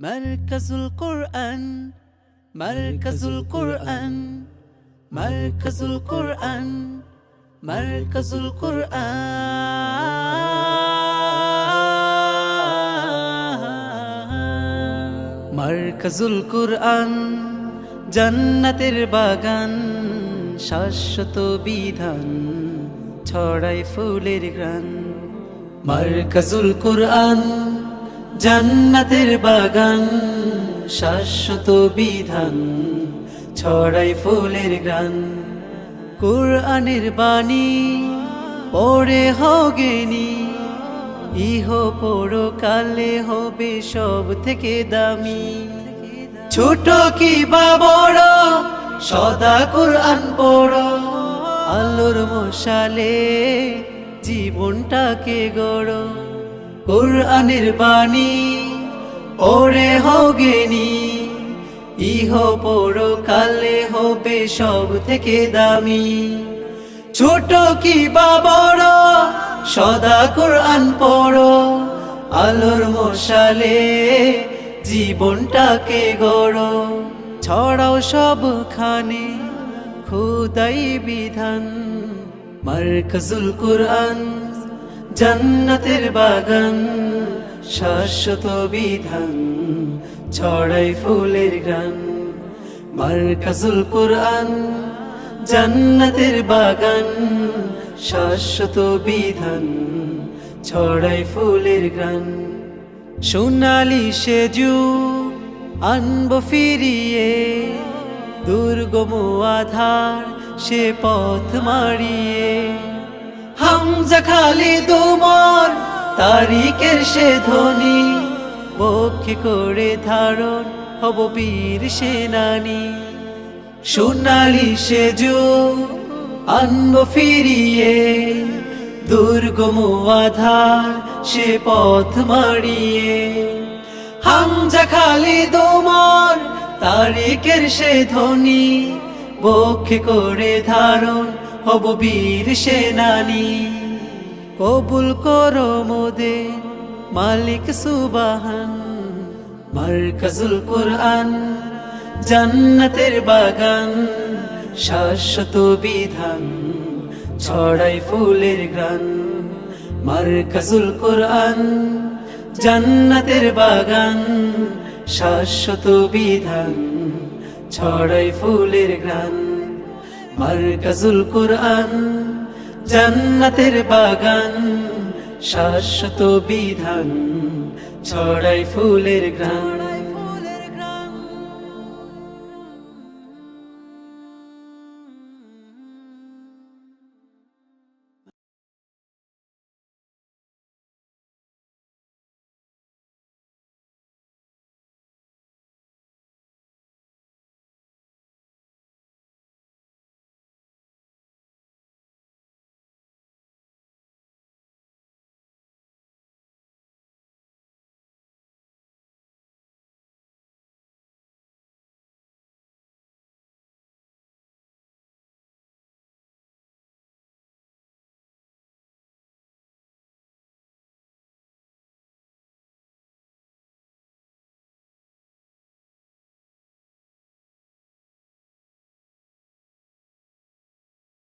মার্কাজুল কোরআন মার্কাজুল কোরআন মার্কাজুল কোরআন মার্কাজুল কোরআন মার্কাজুল কোরআন জান্নাতের বাগান শাশ্বত বিধান ছড়াই ফুলের গ্রান মার্কাজুল কোরআন জান্নাতের বাগান, শাশ্বত বিধান, ছড়াই ফুলের গান। কুরআনের বাণী, পড়ে হগেনি ইহ পড়ো কালে হবে সব থেকে দামি। ছোট কি বা বড়, সদা কোরআন পড়ো। আলোর মশালে জীবনটাকে গড়ো। কোরআনের বাণী, ওরে হগেনি, ইহ পড়ো কালে হবে সব থেকে দামি। ছোট কি বা বড়, সদা কোরআন পড়ো, আলোর মশালে জীবনটাকে গড়ো। ছড়াও সবখানে খুদাই বিধান, মার্কাজুল কোরআন। জান্নাতের বাগান, শাশ্বত বিধান ছড়াই ফুলের গান মার্কাজুল কোরআন, জান্নাতের বাগান, শাশ্বত বিধান ছড়াই ফুলের গান সোনালি সেজু আনব ফিরিয়ে, দুর্গম আধার সে পথ মারিয়ে হামজা খালি তোমার তারিখের সে ধ্বনি। পক্ষে করে ধারণ হব বীর সেনানি। সোনালি সেজু আনব ফিরিয়ে দুর্গম আধার সে পথ মারিয়ে হামজা খালি তোমার তারিখের সে ধ্বনি। বক্ষে করে ধারণ হব বীর সেনানি। কবুল করো মোদে মালিক সুবাহান। মার্কাজুল কোরআন, জান্নাতের বাগান, শাশ্বত বিধান, ছড়াই ফুলের গ্রান মার্কাজুল কোরআন, জান্নাতের বাগান, শাশ্বত বিধান, ছড়াই ফুলের গ্রান মার্কাজুল কোরআন জান্নাতের বাগান শাশ্বত বিধান ছড়াই ফুলের গ্রান